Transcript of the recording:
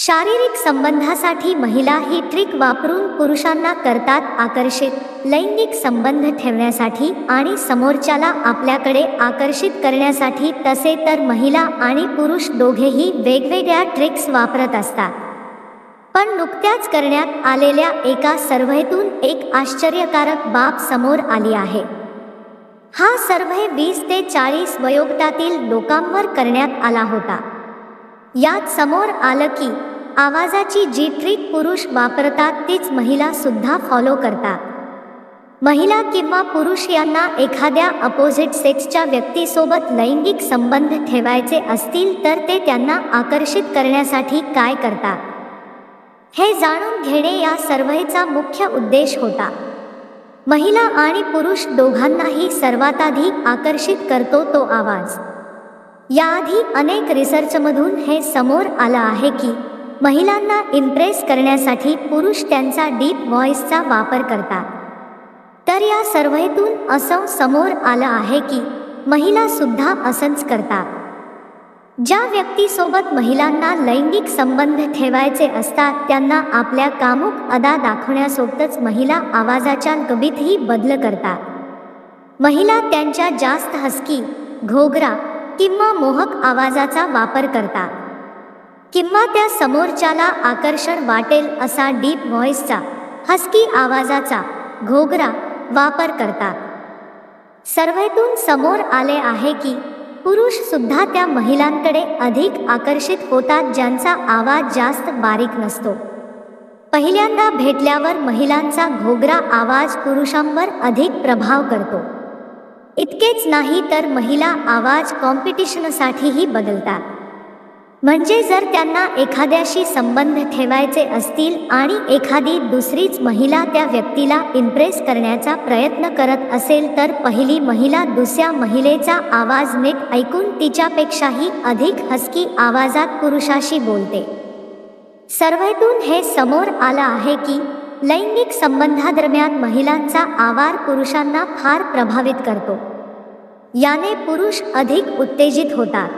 शारीरिक संबंधासाठी महिला ही ट्रिक वापरून पुरुषांना करतात आकर्षित लैंगिक संबंध ठेवण्यासाठी आणि समोरच्याला आपल्याकडे आकर्षित करण्यासाठी तसे तर महिला आणि पुरुष दोघेही वेगवेगळ्या ट्रिक्स वापरत असतात. पण नुकत्याच करण्यात आलेल्या एका सर्व्हेतून एक आश्चर्यकारक बाब समोर आली आहे. हा सर्व्हे वीस ते चाळीस वयोगटातील लोकांवर करण्यात आला होता. यात समोर आलं की आवाजाची जी ट्रिक पुरुष वापरतात तीच महिला सुद्धा फॉलो करतात. महिला किंवा पुरुष यांना एखाद्या अपोजिट सेक्सच्या व्यक्तीसोबत लैंगिक संबंध ठेवायचे असतील तर ते त्यांना आकर्षित करण्यासाठी काय करतात? हे जाणून घेणे या सर्व्हेचा मुख्य उद्देश होता. महिला आणि पुरुष दोघांनाही सर्वात आधी आकर्षित करतो तो आवाज. याआधी अनेक रिसर्चमधून हे समोर आलं आहे की महिलांना इम्प्रेस करण्यासाठी पुरुष त्यांचा डीप व्हॉइसचा वापर करतात. तर या सर्व्हेतून असं समोर आलं आहे की महिला सुद्धा असंच करतात. ज्या व्यक्तीसोबत महिलांना लैंगिक संबंध ठेवायचे असतात त्यांना आपल्या कामुक अदा दाखवण्यासोबतच महिला आवाजाच्या गबीतही बदल करतात. महिला त्यांच्या जास्त हसकी घोगरा किंवा मोहक आवाजाचा वापर करतात. किंवा त्या समोरच्याला आकर्षण वाटेल असा डीप व्हॉइसचा हस्की आवाजाचा घोगरा वापर करतात. सर्वेतून समोर आले आहे की पुरुष सुद्धा त्या महिलांकडे अधिक आकर्षित होतात ज्यांचा आवाज जास्त बारीक नसतो. पहिल्यांदा भेटल्यावर महिलांचा घोगरा आवाज पुरुषांवर अधिक प्रभाव करतो. इतकेच नाही तर महिला आवाज कॉम्पिटिशनसाठीही बदलतात. म्हणजे जर त्यांना एखाद्याशी संबंध ठेवायचे असतील आणि एखादी दुसरीच महिला त्या व्यक्तीला इम्प्रेस करण्याचा प्रयत्न करत असेल तर पहिली महिला दुसऱ्या महिलेचा आवाज नीट ऐकून तिच्यापेक्षाही अधिक हसकी आवाजात पुरुषाशी बोलते. सर्वेतून हे समोर आलं आहे की लैंगिक संबंधादरम्यान महिलांचा आवार पुरुषांना फार प्रभावित करतो. याने पुरुष अधिक उत्तेजित होतात.